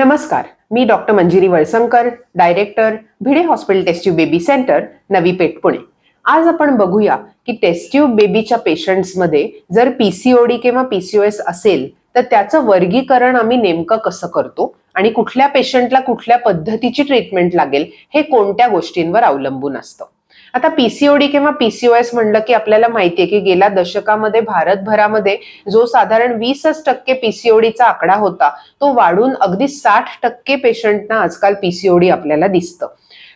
नमस्कार मी doctor Manjiri Valsankar director Bhide hospital test tube baby centre Navi Peth Pune. आज आपण बघूया की टेस्ट्यूब बेबीच्या पेशंट्समध्ये जर पीसीओडी किंवा पीसीओएस असेल तर त्याचं वर्गीकरण आम्ही नेमकं कसं करतो आणि कुठल्या पेशंटला कुठल्या पद्धतीची ट्रीटमेंट लागेल हे कोणत्या गोष्टींवर अवलंबून असतं? आता पीसीओडी किंवा पीसीओएस म्हणलं की आपल्याला माहितीये की गेल्या दशकामध्ये भारतभरामध्ये जो साधारण वीसच टक्के पीसीओडीचा आकडा होता तो वाढून अगदी साठ टक्के पेशंटना आजकाल पीसीओडी आपल्याला दिसतं.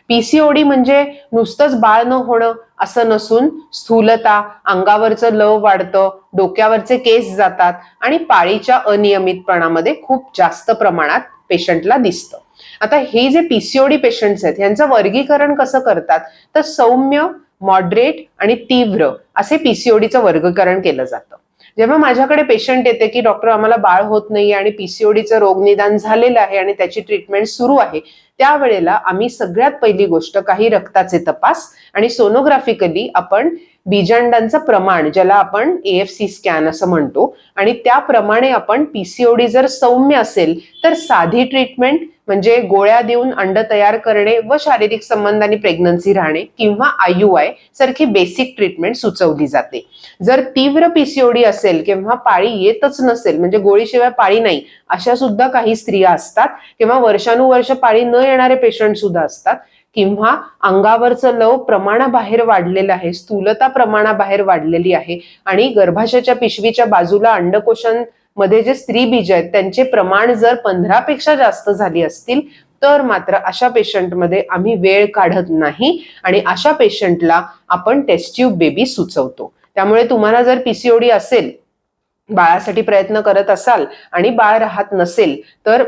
पीसीओडी म्हणजे नुसतंच बाळ न होणं असं नसून स्थूलता अंगावरचं लव वाढतं डोक्यावरचे केस जातात आणि पाळीच्या अनियमितपणामध्ये खूप जास्त प्रमाणात पेशंटला दिसतं. आता हे जे पीसीओडी पेशंट्स आहेत यांचं वर्गीकरण कसं करतात? तर सौम्य मॉडरेट आणि तीव्र असे पीसीओडीचं वर्गीकरण केलं जातं. जेव्हा माझ्याकडे पेशंट येते की डॉक्टर आम्हाला बाळ होत नाही आणि पीसीओडीचं रोग निदान झालेलं आहे आणि त्याची ट्रीटमेंट सुरू आहे त्यावेळेला आम्ही सगळ्यात पहिली गोष्ट काही रक्ताचे तपास आणि सोनोग्राफिकली आपण बीजांडांचं प्रमाण ज्याला आपण एएफसी स्कॅन असं म्हणतो आणि त्याप्रमाणे आपण पीसीओडी जर सौम्य असेल तर साधी ट्रीटमेंट म्हणजे गोळ्या देऊन अंड तयार करणे व शारीरिक संबंधाने प्रेग्नन्सी राहणे किंवा आय सारखी बेसिक ट्रीटमेंट सुचवली जाते. जर तीव्र पीसीओडी असेल किंवा पाळी येतच नसेल म्हणजे गोळीशिवाय पाळी नाही अशा सुद्धा काही स्त्रिया असतात किंवा वर्षानुवर्ष पाळी न येणारे पेशंट सुद्धा असतात किंवा अंगावरचं लव प्रमाणाबाहेर वाढलेलं आहे स्थूलता प्रमाणाबाहेर वाढलेली आहे आणि गर्भाशयाच्या पिशवीच्या बाजूला अंडकोशांमध्ये जे स्त्री बीज आहेत त्यांचे प्रमाण जर पंधरापेक्षा जास्त झाली असतील तर मात्र अशा पेशंटमध्ये आम्ही वेळ काढत नाही आणि अशा पेशंटला आपण टेस्ट्यूब बेबी सुचवतो. त्यामुळे तुम्हाला जर पीसीओडी असेल बाळासाठी प्रयत्न करत असाल आणि बाळ राहत नसेल तर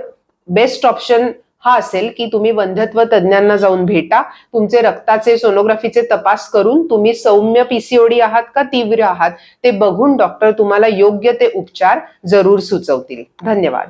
बेस्ट ऑप्शन हा असेल की तुम्ही वंध्यत्व तज्ज्ञांना जाऊन भेटा तुमचे रक्ताचे सोनोग्राफीचे तपास करून तुम्ही सौम्य पीसीओडी आहात का तीव्र आहात ते बघून डॉक्टर तुम्हाला योग्य ते उपचार जरूर सुचवतील. धन्यवाद.